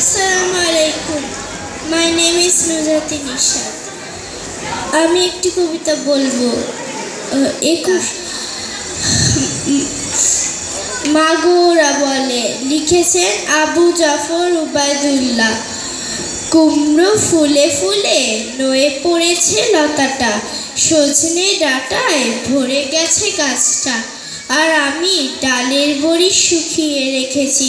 আসসালামু আলাইকুম। My name is Nujrati Nishad আমি একটি কবিতা বলব। একুশ মাগোরা বলে, লিখেছেন আবু জাফর উবায়দুল্লাহ। কুমড়ো ফুলে ফুলে নয়ে পড়েছে লতাটা। সজনে ডাটায় ভরে গেছে গাছটা। আর আমি ডালের বড়ি শুকিয়ে রেখেছি।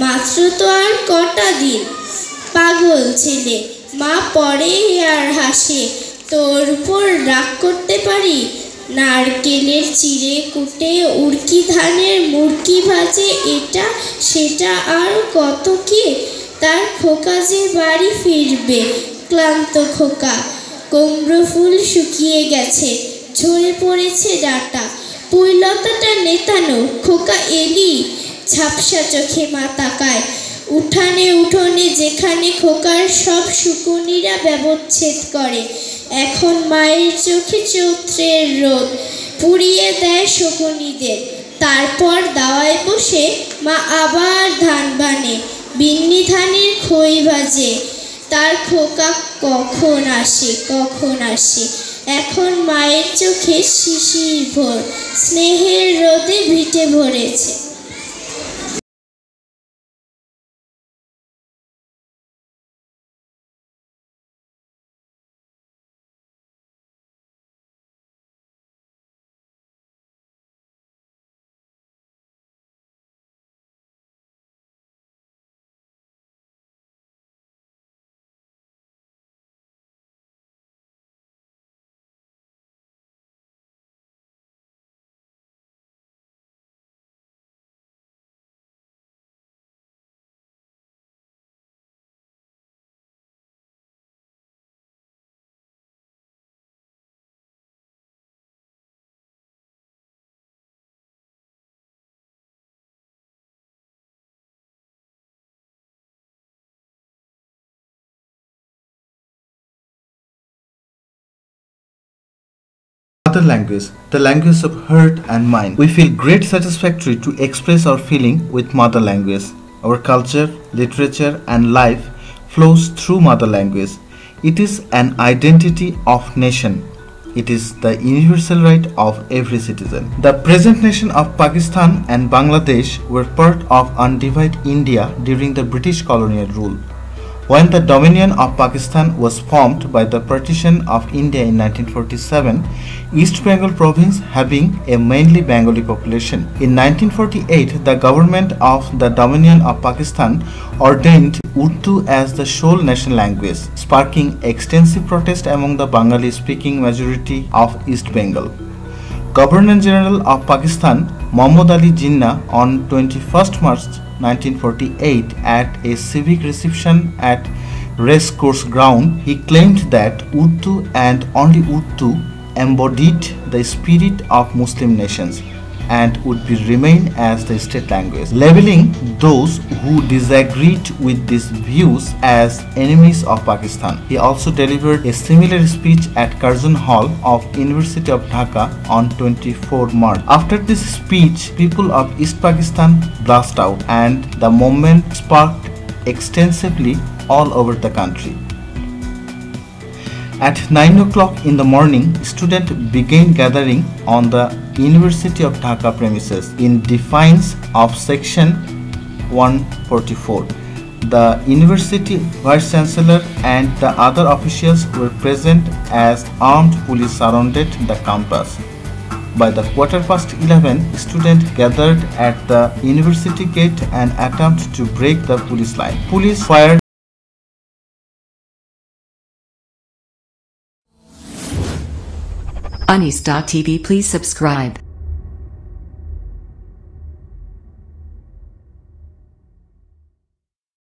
মাত্র তো আর কটা দিন। পাগল ছেলে, মা পরে আর হাসে, তোর উপর রাগ করতে পারি? নারকেলের চিড়ে কুটে উড়কি ধানের মুরকি ভাজে, এটা সেটা আর কত কি? তার খোকা যে বাড়ি ফিরবে, ক্লান্ত খোকা। কুমড়ো ফুল শুকিয়ে গেছে, ঝরে পড়েছে ডাটা। পুইলতাটা নেতানো, খোকা এলি। ঝাপসা চোখে মা তাকায়। উঠানে, উঠোনে, যেখানে খোকার সব শুকুনিরা ব্যবচ্ছেদ করে। এখন মায়ের চোখে চৌত্রের রোদ, পুড়িয়ে দেয় শকুনিদের। তারপর দাওয়ায় বসে মা আবার ধান বানে, বিন্নি ধানের খই ভাজে। তার খোকা কখন আসে কখন আসে? এখন মায়ের চোখে শিশির ভোর, স্নেহের রোদে ভিটে ভরেছে। Language, the language of heart and mind. We feel great satisfactory to express our feeling with mother language. Our culture, literature, and life flows through mother language. It is an identity of nation. It is the universal right of every citizen. The present nation of Pakistan and Bangladesh were part of undivided India during the British colonial rule. When the Dominion of Pakistan was formed by the partition of India in 1947, East Bengal province having a mainly Bengali population. In 1948, the government of the Dominion of Pakistan ordained Urdu as the sole national language, sparking extensive protest among the Bengali speaking majority of East Bengal. Governor General of Pakistan, Muhammad Ali Jinnah, on 21st March 1948, at a civic reception at Race Course Ground, he claimed that Urdu and only Urdu embodied the spirit of Muslim nations and would be remain as the state language, labeling those who disagreed with these views as enemies of Pakistan. He also delivered a similar speech at Curzon Hall of University of Dhaka on 24 March. After this speech, people of East Pakistan burst out and the movement sparked extensively all over the country. At 9 o'clock in the morning, students began gathering on the University of Dhaka premises in defiance of Section 144. The university vice chancellor and the other officials were present as armed police surrounded the campus. By the quarter past 11, students gathered at the university gate and attempted to break the police line. Police fired Anis.tv please subscribe.